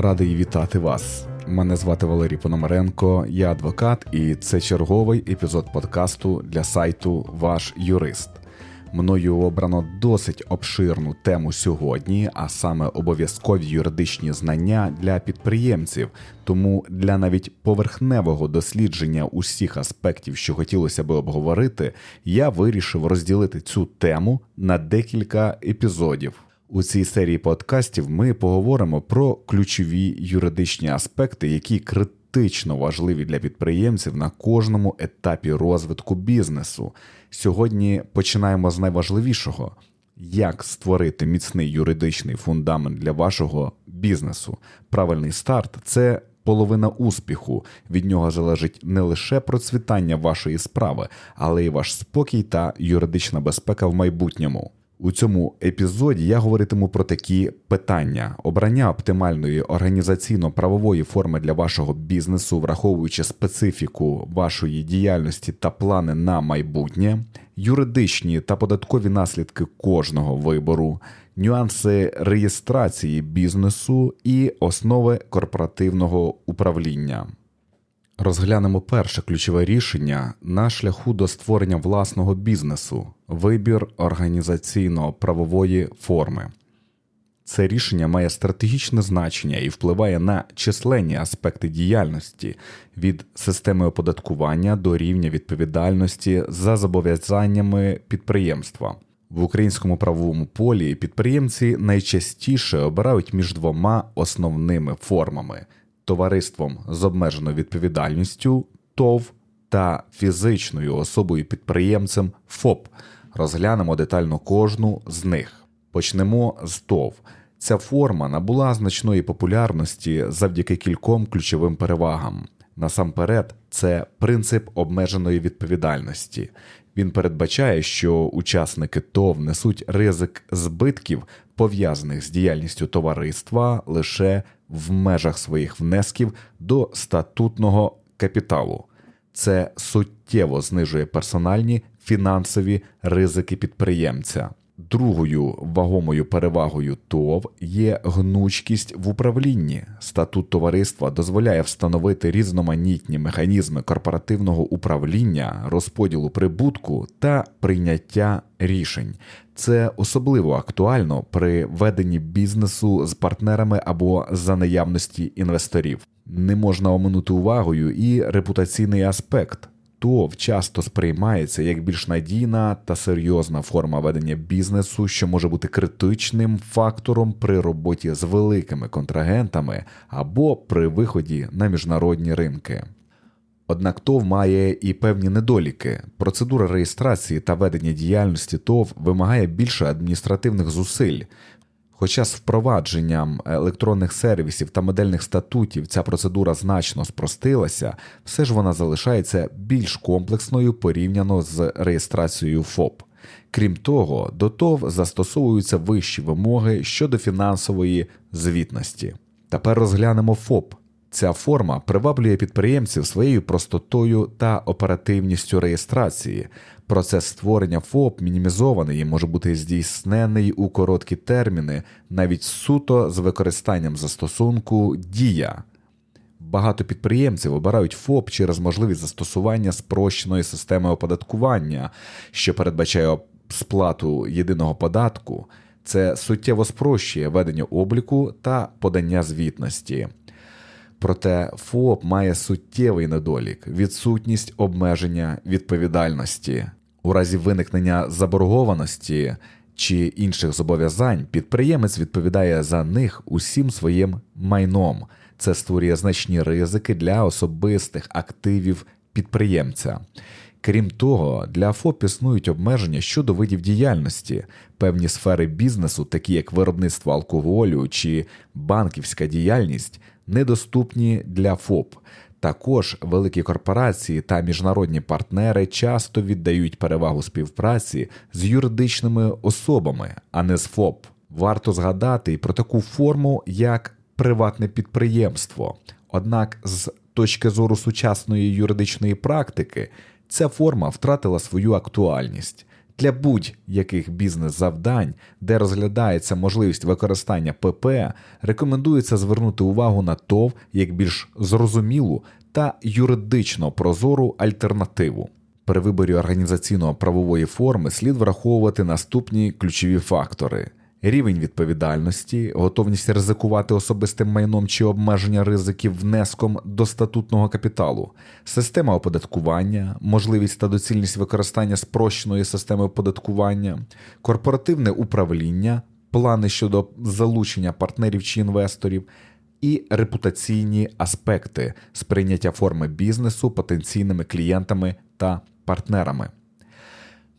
Радий вітати вас. Мене звати Валерій Пономаренко, я адвокат, і це черговий епізод подкасту для сайту Ваш юрист. Мною обрано досить обширну тему сьогодні, а саме обов'язкові юридичні знання для підприємців. Тому для навіть поверхневого дослідження усіх аспектів, що хотілося би обговорити, я вирішив розділити цю тему на декілька епізодів. У цій серії подкастів ми поговоримо про ключові юридичні аспекти, які критично важливі для підприємців на кожному етапі розвитку бізнесу. Сьогодні починаємо з найважливішого: як створити міцний юридичний фундамент для вашого бізнесу. Правильний старт це. Половина успіху від нього залежить не лише процвітання вашої справи, але й ваш спокій та юридична безпека в майбутньому. У цьому епізоді я говоритиму про такі питання: обрання оптимальної організаційно-правової форми для вашого бізнесу, враховуючи специфіку вашої діяльності та плани на майбутнє, юридичні та податкові наслідки кожного вибору, нюанси реєстрації бізнесу і основи корпоративного управління. Розглянемо перше ключове рішення на шляху до створення власного бізнесу вибір організаційно-правової форми. Це рішення має стратегічне значення і впливає на численні аспекти діяльності від системи оподаткування до рівня відповідальності за зобов'язаннями підприємства. В українському правовому полі підприємці найчастіше обирають між двома основними формами товариством з обмеженою відповідальністю ТОВ та фізичною особою підприємцем ФОП. Розглянемо детально кожну з них. Почнемо з ТОВ. Ця форма набула значної популярності завдяки кільком ключовим перевагам. Насамперед, це принцип обмеженої відповідальності. Він передбачає, що учасники ТОВ несуть ризик збитків, пов'язаних з діяльністю товариства лише в межах своїх внесків до статутного капіталу. Це суттєво знижує персональні фінансові ризики підприємця. Другою вагомою перевагою ТОВ є гнучкість в управлінні. Статут товариства дозволяє встановити різноманітні механізми корпоративного управління, розподілу прибутку та прийняття рішень. Це особливо актуально при веденні бізнесу з партнерами або за наявності інвесторів. Не можна оминути увагою і репутаційний аспект. ТОВ часто сприймається як більш надійна та серйозна форма ведення бізнесу, що може бути критичним фактором при роботі з великими контрагентами або при виході на міжнародні ринки. Однак ТОВ має і певні недоліки. Процедура реєстрації та ведення діяльності ТОВ вимагає більше адміністративних зусиль. Хоча з впровадженням електронних сервісів та модельних статутів ця процедура значно спростилася, все ж вона залишається більш комплексною порівняно з реєстрацією ФОП. Крім того, до ТОВ застосовуються вищі вимоги щодо фінансової звітності. Тепер розглянемо ФОП. Ця форма приваблює підприємців своєю простотою та оперативністю реєстрації. Процес створення ФОП мінімізований і може бути здійснений у короткі терміни, навіть суто з використанням застосунку Дія. Багато підприємців обирають ФОП через можливість застосування спрощеної системи оподаткування, що передбачає сплату єдиного податку. Це суттєво спрощує ведення обліку та подання звітності. Проте ФОП має суттєвий недолік відсутність обмеження відповідальності. У разі виникнення заборгованості чи інших зобов'язань підприємець відповідає за них усім своїм майном. Це створює значні ризики для особистих активів підприємця. Крім того, для ФОП існують обмеження щодо видів діяльності, певні сфери бізнесу, такі як виробництво алкоголю чи банківська діяльність, недоступні для ФОП. Також великі корпорації та міжнародні партнери часто віддають перевагу співпраці з юридичними особами, а не з ФОП. Варто згадати і про таку форму, як приватне підприємство. Однак, з точки зору сучасної юридичної практики, ця форма втратила свою актуальність. Для будь-яких бізнес-завдань, де розглядається можливість використання ПП, рекомендується звернути увагу на ТОВ як більш зрозумілу та юридично прозору альтернативу. При виборі організаційно-правової форми слід враховувати наступні ключові фактори: рівень відповідальності, готовність ризикувати особистим майном чи обмеження ризиків внеском до статутного капіталу, система оподаткування, можливість та доцільність використання спрощеної системи оподаткування, корпоративне управління, плани щодо залучення партнерів чи інвесторів. І репутаційні аспекти сприйняття форми бізнесу потенційними клієнтами та партнерами.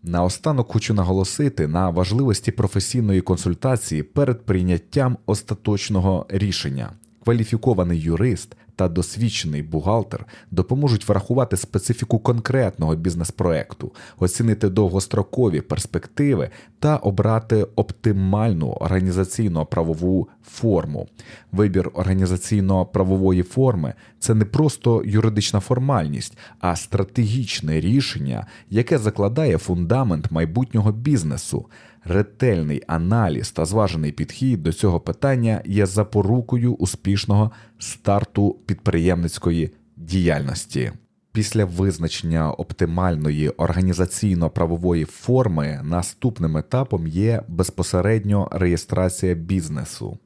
Наостанок хочу наголосити на важливості професійної консультації перед прийняттям остаточного рішення. Кваліфікований юрист та досвідчений бухгалтер допоможуть врахувати специфіку конкретного бізнес-проекту, оцінити довгострокові перспективи та обрати оптимальну організаційно-правову форму. Вибір організаційно-правової форми це не просто юридична формальність, а стратегічне рішення, яке закладає фундамент майбутнього бізнесу. Ретельний аналіз та зважений підхід до цього питання є запорукою успішного старту підприємницької діяльності. Після визначення оптимальної організаційно-правової форми наступним етапом є безпосередньо реєстрація бізнесу.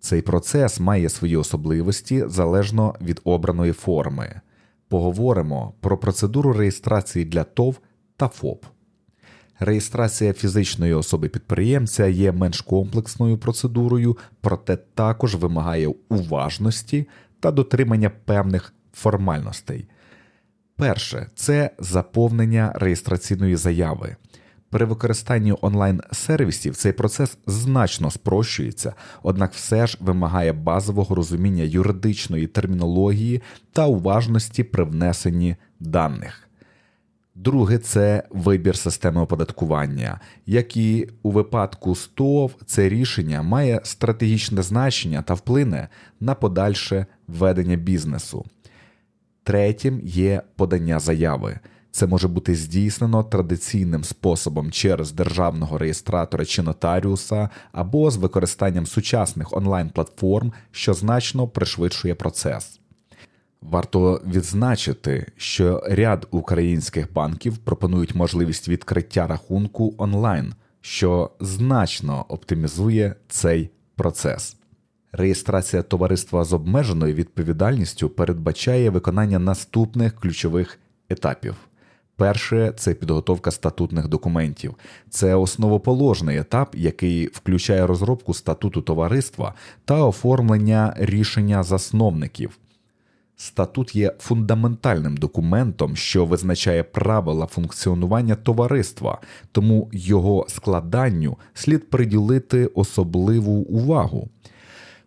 Цей процес має свої особливості залежно від обраної форми. Поговоримо про процедуру реєстрації для ТОВ та ФОП. Реєстрація фізичної особи підприємця є менш комплексною процедурою, проте також вимагає уважності та дотримання певних формальностей. Перше це заповнення реєстраційної заяви. При використанні онлайн-сервісів цей процес значно спрощується, однак все ж вимагає базового розуміння юридичної термінології та уважності при внесенні даних. Друге це вибір системи оподаткування, як і у випадку СТОВ, це рішення має стратегічне значення та вплине на подальше ведення бізнесу. Третім є подання заяви. Це може бути здійснено традиційним способом через державного реєстратора чи нотаріуса або з використанням сучасних онлайн-платформ, що значно пришвидшує процес. Варто відзначити, що ряд українських банків пропонують можливість відкриття рахунку онлайн, що значно оптимізує цей процес. Реєстрація товариства з обмеженою відповідальністю передбачає виконання наступних ключових етапів. Перше це підготовка статутних документів. Це основоположний етап, який включає розробку статуту товариства та оформлення рішення засновників. Статут є фундаментальним документом, що визначає правила функціонування товариства, тому його складанню слід приділити особливу увагу.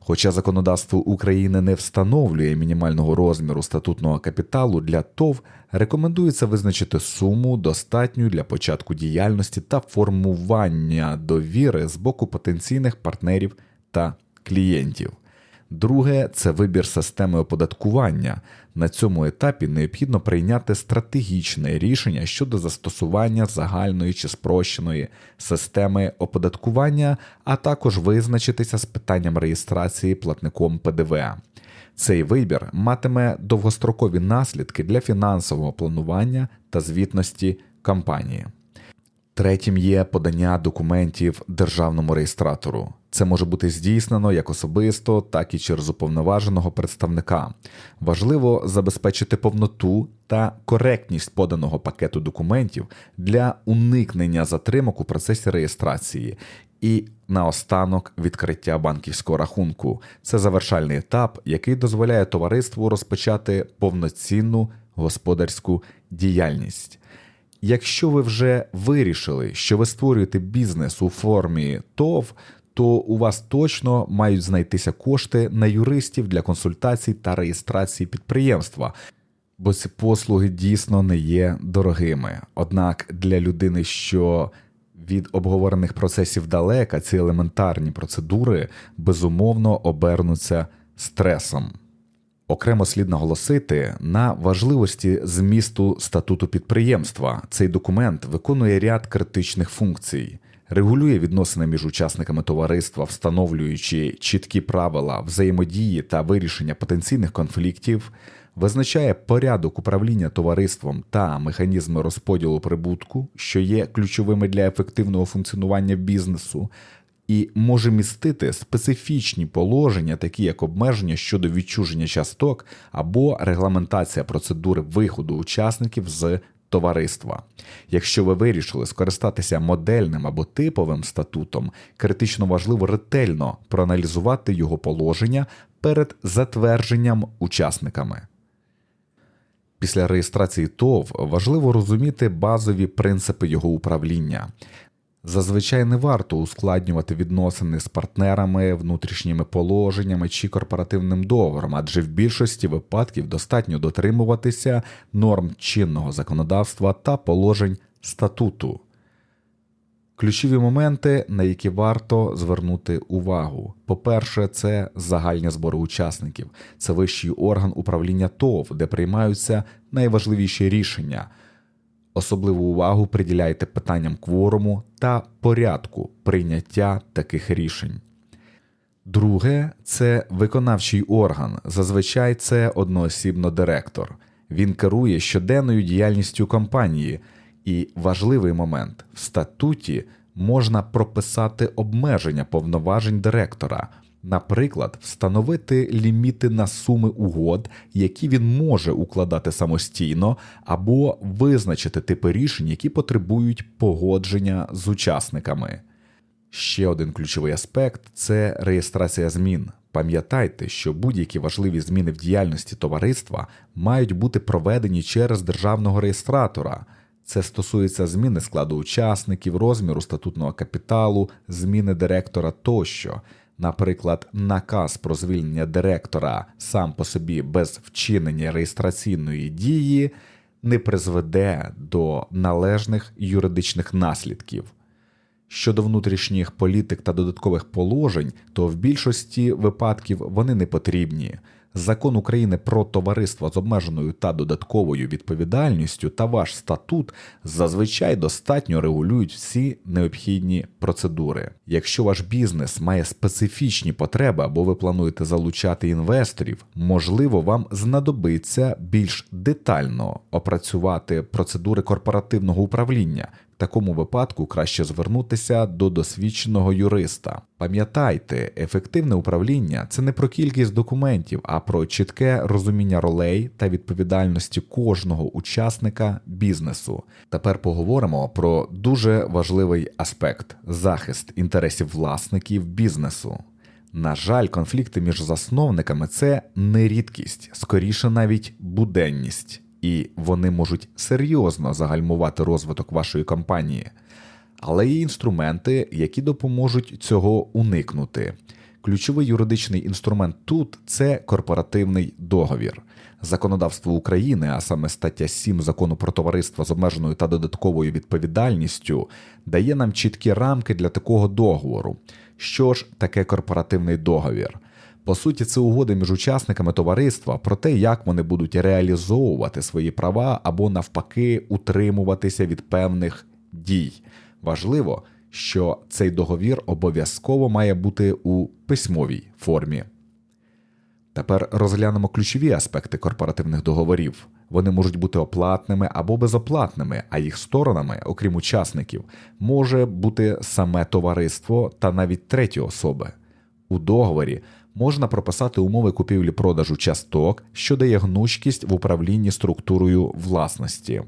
Хоча законодавство України не встановлює мінімального розміру статутного капіталу для ТОВ, рекомендується визначити суму, достатню для початку діяльності та формування довіри з боку потенційних партнерів та клієнтів. Друге це вибір системи оподаткування. На цьому етапі необхідно прийняти стратегічне рішення щодо застосування загальної чи спрощеної системи оподаткування, а також визначитися з питанням реєстрації платником ПДВ. Цей вибір матиме довгострокові наслідки для фінансового планування та звітності компанії. Третім є подання документів державному реєстратору. Це може бути здійснено як особисто, так і через уповноваженого представника. Важливо забезпечити повноту та коректність поданого пакету документів для уникнення затримок у процесі реєстрації. І наостанок відкриття банківського рахунку. Це завершальний етап, який дозволяє товариству розпочати повноцінну господарську діяльність. Якщо ви вже вирішили, що ви створюєте бізнес у формі ТОВ, то у вас точно мають знайтися кошти на юристів для консультацій та реєстрації підприємства, бо ці послуги дійсно не є дорогими. Однак для людини, що від обговорених процесів далека, ці елементарні процедури безумовно обернуться стресом. Окремо слід наголосити на важливості змісту статуту підприємства. Цей документ виконує ряд критичних функцій, регулює відносини між учасниками товариства, встановлюючи чіткі правила взаємодії та вирішення потенційних конфліктів, визначає порядок управління товариством та механізми розподілу прибутку, що є ключовими для ефективного функціонування бізнесу і може містити специфічні положення, такі як обмеження щодо відчуження часток або регламентація процедури виходу учасників з товариства. Якщо ви вирішили скористатися модельним або типовим статутом, критично важливо ретельно проаналізувати його положення перед затвердженням учасниками. Після реєстрації ТОВ важливо розуміти базові принципи його управління. Зазвичай не варто ускладнювати відносини з партнерами, внутрішніми положеннями чи корпоративним договором, адже в більшості випадків достатньо дотримуватися норм чинного законодавства та положень статуту. Ключові моменти, на які варто звернути увагу. По-перше, це загальні збори учасників, це вищий орган управління ТОВ, де приймаються найважливіші рішення. Особливу увагу приділяйте питанням кворуму та порядку прийняття таких рішень. Друге це виконавчий орган. Зазвичай це одноосібно директор. Він керує щоденною діяльністю компанії, і важливий момент в статуті можна прописати обмеження повноважень директора, Наприклад, встановити ліміти на суми угод, які він може укладати самостійно, або визначити типи рішень, які потребують погодження з учасниками. Ще один ключовий аспект це реєстрація змін. Пам'ятайте, що будь-які важливі зміни в діяльності товариства мають бути проведені через державного реєстратора. Це стосується зміни складу учасників, розміру статутного капіталу, зміни директора тощо. Наприклад, наказ про звільнення директора сам по собі без вчинення реєстраційної дії не призведе до належних юридичних наслідків. Щодо внутрішніх політик та додаткових положень, то в більшості випадків вони не потрібні. Закон України про товариство з обмеженою та додатковою відповідальністю та ваш статут зазвичай достатньо регулюють всі необхідні процедури. Якщо ваш бізнес має специфічні потреби або ви плануєте залучати інвесторів, можливо, вам знадобиться більш детально опрацювати процедури корпоративного управління такому випадку краще звернутися до досвідченого юриста. Пам'ятайте, ефективне управління це не про кількість документів, а про чітке розуміння ролей та відповідальності кожного учасника бізнесу. Тепер поговоримо про дуже важливий аспект захист інтересів власників бізнесу. На жаль, конфлікти між засновниками це не рідкість, скоріше навіть буденність і вони можуть серйозно загальмувати розвиток вашої компанії, але є інструменти, які допоможуть цього уникнути. Ключовий юридичний інструмент тут це корпоративний договір. Законодавство України, а саме стаття 7 закону про товариство з обмеженою та додатковою відповідальністю, дає нам чіткі рамки для такого договору. Що ж таке корпоративний договір? По суті, це угоди між учасниками товариства про те, як вони будуть реалізовувати свої права або навпаки утримуватися від певних дій. Важливо, що цей договір обов'язково має бути у письмовій формі. Тепер розглянемо ключові аспекти корпоративних договорів. Вони можуть бути оплатними або безоплатними, а їх сторонами, окрім учасників, може бути саме товариство та навіть треті особи. У договорі можна прописати умови купівлі-продажу часток, що дає гнучкість в управлінні структурою власності.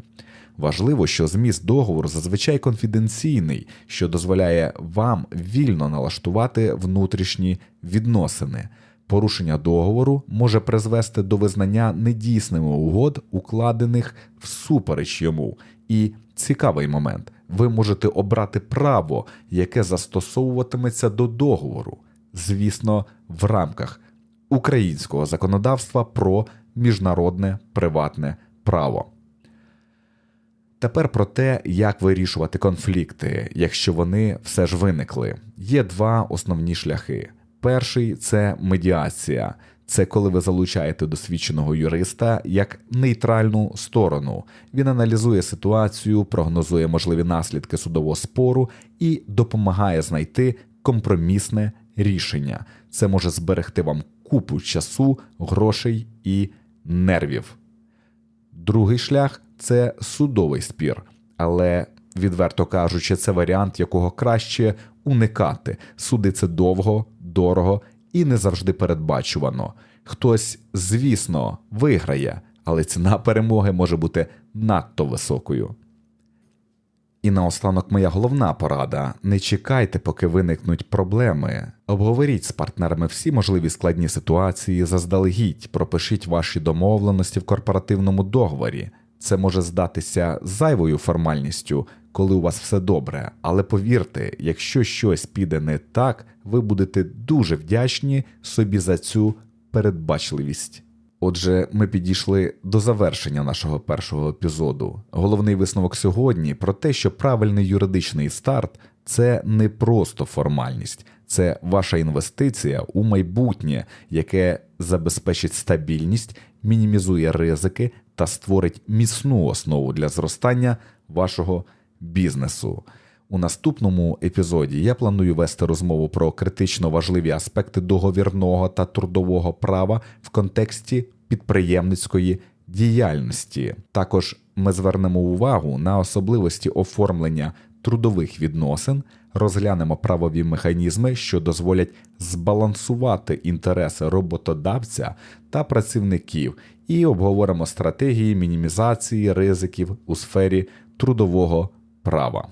Важливо, що зміст договору зазвичай конфіденційний, що дозволяє вам вільно налаштувати внутрішні відносини. Порушення договору може призвести до визнання недійсними угод, укладених всупереч йому. І цікавий момент: ви можете обрати право, яке застосовуватиметься до договору звісно, в рамках українського законодавства про міжнародне приватне право. Тепер про те, як вирішувати конфлікти, якщо вони все ж виникли. Є два основні шляхи. Перший це медіація. Це коли ви залучаєте досвідченого юриста як нейтральну сторону. Він аналізує ситуацію, прогнозує можливі наслідки судового спору і допомагає знайти компромісне рішення. Це може зберегти вам купу часу, грошей і нервів. Другий шлях це судовий спір, але, відверто кажучи, це варіант, якого краще уникати. Суди це довго, дорого і не завжди передбачувано. Хтось, звісно, виграє, але ціна перемоги може бути надто високою. І наостанок моя головна порада: не чекайте, поки виникнуть проблеми. Обговоріть з партнерами всі можливі складні ситуації заздалегідь, пропишіть ваші домовленості в корпоративному договорі. Це може здатися зайвою формальністю, коли у вас все добре, але повірте, якщо щось піде не так, ви будете дуже вдячні собі за цю передбачливість. Отже, ми підійшли до завершення нашого першого епізоду. Головний висновок сьогодні про те, що правильний юридичний старт це не просто формальність, це ваша інвестиція у майбутнє, яке забезпечить стабільність, мінімізує ризики та створить міцну основу для зростання вашого бізнесу. У наступному епізоді я планую вести розмову про критично важливі аспекти договірного та трудового права в контексті підприємницької діяльності. Також ми звернемо увагу на особливості оформлення трудових відносин, розглянемо правові механізми, що дозволять збалансувати інтереси роботодавця та працівників, і обговоримо стратегії мінімізації ризиків у сфері трудового права.